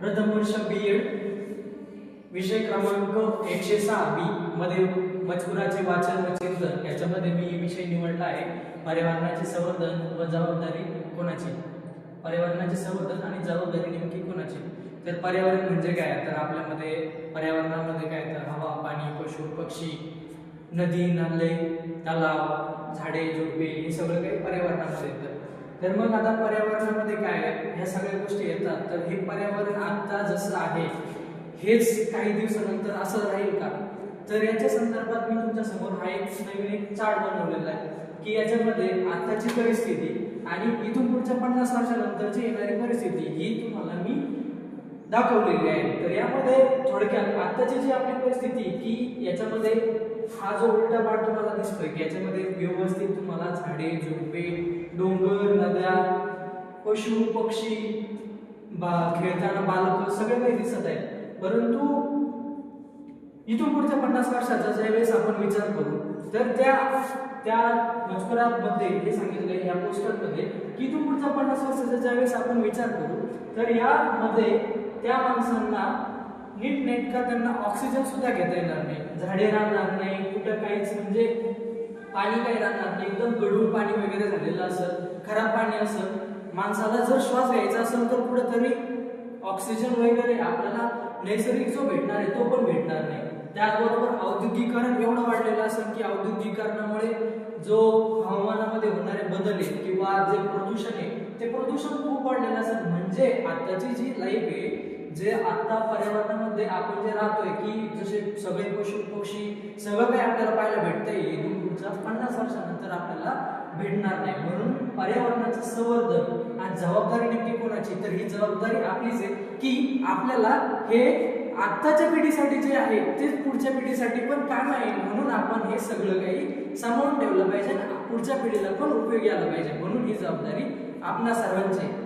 प्रथम B Ed विषय क्रमांक एकशे सहा बी मध्ये मजकुराचे वाचन व चिंतन. याच्यामध्ये मी विषय निवडला आहे. पर्यावरणाचे संवर्धन व जबाबदारी कोणाची? पर्यावरणाचे संवर्धन आणि जबाबदारी नेमकी कोणाची? तर पर्यावरण म्हणजे काय? तर आपल्यामध्ये पर्यावरणामध्ये काय? तर हवा पाणी पशु पक्षी नदी नाले तलाव झाडे झुडपे हे सगळं काही पर्यावरणामध्ये येतं. तर मग आता पर्यावरणामध्ये काय ह्या सगळ्या गोष्टी येतात. तर हे पर्यावरण आता जसं आहे हेच काही दिवसानंतर असं राहील का? तर याच्या संदर्भात मी तुमच्यासमोर हा एक नवीन एक चार्ट बनवलेला आहे की याच्यामध्ये आताची परिस्थिती आणि इथून पुढच्या पन्नास वर्षानंतरची येणारी परिस्थिती ही तुम्हाला मी दाखवलेली आहे. तर यामध्ये थोडक्यात आताची जी आपली परिस्थिती की याच्यामध्ये हा जो उलटा पाठ तुम्हाला दिसतोय की याच्यामध्ये व्यवस्थित तुम्हाला झाडे जो पशु पक्षी बा खेळताना बालक सगळे काही दिसत आहे. परंतु इथून पुढच्या पन्नास वर्षाचा ज्यावेळेस आपण विचार करू तर त्या त्या मजकुरामध्ये हे सांगितलं आहे या पोस्टरमध्ये की इथून पुढच्या पन्नास वर्षाचा ज्यावेळेस आपण विचार करू तर यामध्ये त्या माणसांना नीट नेटका त्यांना ऑक्सिजन सुद्धा घेता येणार नाही. झाडे राहणार नाही कुठं काहीच म्हणजे पाणी काही राहणार नाही. एकदम गढूळ पाणी वगैरे झालेलं असं खराब पाणी असं माणसाला जर श्वास घ्यायचा असेल तर कुठंतरी ऑक्सिजन वगैरे आपल्याला नैसर्गिक जो भेटणार आहे तो पण भेटणार नाही. त्याचबरोबर औद्योगिकरण एवढं वाढलेलं असेल की औद्योगिकरणामुळे जो हवामानामध्ये होणारे बदल आहे किंवा जे प्रदूषण आहे ते प्रदूषण खूप वाढलेलं असेल. म्हणजे आताची जी लाईफ आहे जे आता पर्यावरणामध्ये आपण जे राहतोय की जसे सगळे पशु पक्षी सगळं काही आपल्याला पाहायला भेटतंय इथून पुढच्या पन्नास वर्षानंतर आपल्याला भेटणार नाही. म्हणून पर्यावरणाचं संवर्धन आणि जबाबदारी नेमकी कोणाची? तर ही जबाबदारी आपलीच आहे की आपल्याला हे आत्ताच्या पिढीसाठी जे आहे तेच पुढच्या पिढीसाठी पण काम आहे. म्हणून आपण हे सगळं काही सांभाळून ठेवलं पाहिजे पुढच्या पिढीला पण उपयोगी आला पाहिजे. म्हणून ही जबाबदारी आपणा सर्वांची आहे.